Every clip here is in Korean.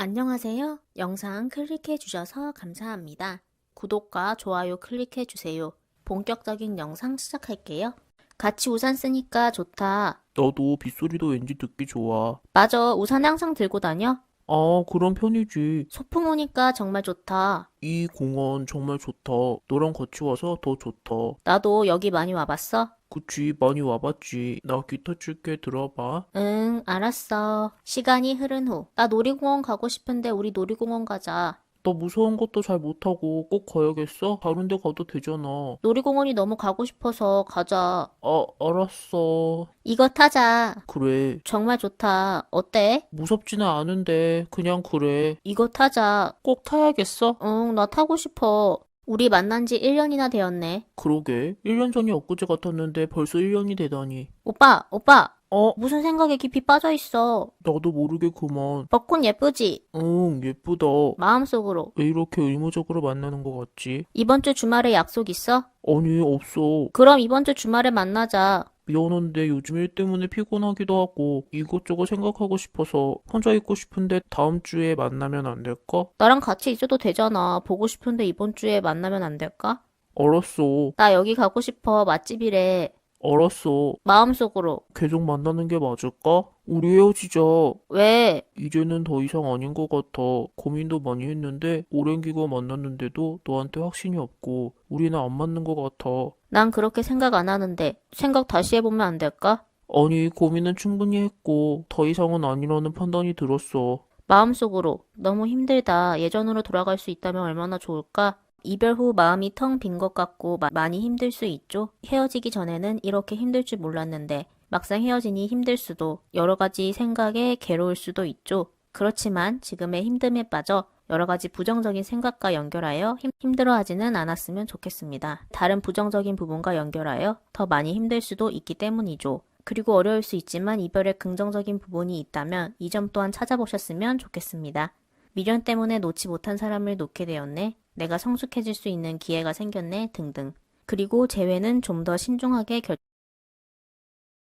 안녕하세요. 영상 클릭해 주셔서 감사합니다. 구독과 좋아요 클릭해 주세요. 본격적인 영상 시작할게요. 같이 우산 쓰니까 좋다. 나도 빗소리도 왠지 듣기 좋아. 맞아, 우산 항상 들고 다녀? 아, 그런 편이지. 소풍 오니까 정말 좋다. 이 공원 정말 좋다. 너랑 같이 와서 더 좋다. 나도 여기 많이 와봤어? 그치, 많이 와봤지. 나 기타 칠게 들어봐. 응, 알았어. 시간이 흐른 후. 나 놀이공원 가고 싶은데 우리 놀이공원 가자. 나 무서운 것도 잘 못하고 꼭 가야겠어? 다른 데 가도 되잖아. 놀이공원이 너무 가고 싶어서 가자. 아, 알았어. 이거 타자. 그래. 정말 좋다. 어때? 무섭지는 않은데 그냥 그래. 이거 타자. 꼭 타야겠어? 응, 나 타고 싶어. 우리 만난 지 1년이나 되었네. 그러게. 1년 전이 엊그제 같았는데 벌써 1년이 되다니. 오빠, 오빠, 어, 무슨 생각에 깊이 빠져 있어? 나도 모르게 그만. 벚꽃 예쁘지? 응, 예쁘다. 마음속으로. 왜 이렇게 의무적으로 만나는 것 같지? 이번 주 주말에 약속 있어? 아니, 없어. 그럼 이번 주 주말에 만나자. 미안한데 요즘 일 때문에 피곤하기도 하고 이것저것 생각하고 싶어서 혼자 있고 싶은데 다음 주에 만나면 안 될까? 나랑 같이 있어도 되잖아. 보고 싶은데 이번 주에 만나면 안 될까? 알았어. 나 여기 가고 싶어. 맛집이래. 알았어. 마음속으로. 계속 만나는 게 맞을까? 우리 헤어지자. 왜? 이제는 더 이상 아닌 것 같아. 고민도 많이 했는데 오랜 기간 만났는데도 너한테 확신이 없고 우리는 안 맞는 것 같아. 난 그렇게 생각 안 하는데. 생각 다시 해보면 안 될까? 아니, 고민은 충분히 했고 더 이상은 아니라는 판단이 들었어. 마음속으로. 너무 힘들다. 예전으로 돌아갈 수 있다면 얼마나 좋을까? 이별 후 마음이 텅 빈 것 같고 마- 많이 힘들 수 있죠. 헤어지기 전에는 이렇게 힘들 줄 몰랐는데 막상 헤어지니 힘들 수도 여러 가지 생각에 괴로울 수도 있죠. 그렇지만 지금의 힘듦에 빠져 여러 가지 부정적인 생각과 연결하여 힘, 힘들어하지는 않았으면 좋겠습니다. 다른 부정적인 부분과 연결하여 더 많이 힘들 수도 있기 때문이죠. 그리고 어려울 수 있지만 이별에 긍정적인 부분이 있다면 이 점 또한 찾아보셨으면 좋겠습니다. 미련 때문에 놓지 못한 사람을 놓게 되었네. 내가 성숙해질 수 있는 기회가 생겼네. 등등. 그리고 재회는 좀 더 신중하게 결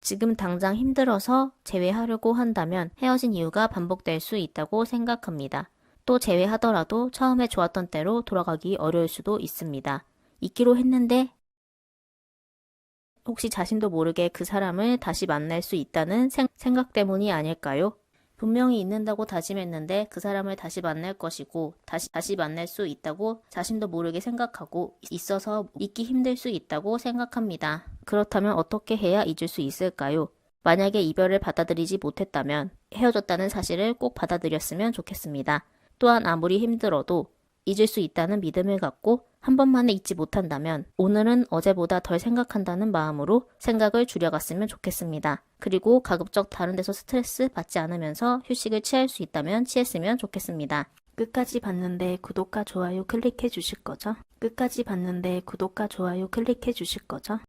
지금 당장 힘들어서 재회하려고 한다면 헤어진 이유가 반복될 수 있다고 생각합니다. 또 재회하더라도 처음에 좋았던 때로 돌아가기 어려울 수도 있습니다. 있기로 했는데 혹시 자신도 모르게 그 사람을 다시 만날 수 있다는 생, 생각 때문이 아닐까요? 분명히 있는다고 다짐했는데 그 사람을 다시 만날 것이고 다시 다시 만날 수 있다고 자신도 모르게 생각하고 있어서 잊기 힘들 수 있다고 생각합니다. 그렇다면 어떻게 해야 잊을 수 있을까요? 만약에 이별을 받아들이지 못했다면 헤어졌다는 사실을 꼭 받아들였으면 좋겠습니다. 또한 아무리 힘들어도 잊을 수 있다는 믿음을 갖고 한 번만에 잊지 못한다면 오늘은 어제보다 덜 생각한다는 마음으로 생각을 줄여갔으면 좋겠습니다. 그리고 가급적 다른 데서 스트레스 받지 않으면서 휴식을 취할 수 있다면 취했으면 좋겠습니다. 끝까지 봤는데 구독과 좋아요 클릭해 주실 거죠? 끝까지 봤는데 구독과 좋아요 클릭해 주실 거죠?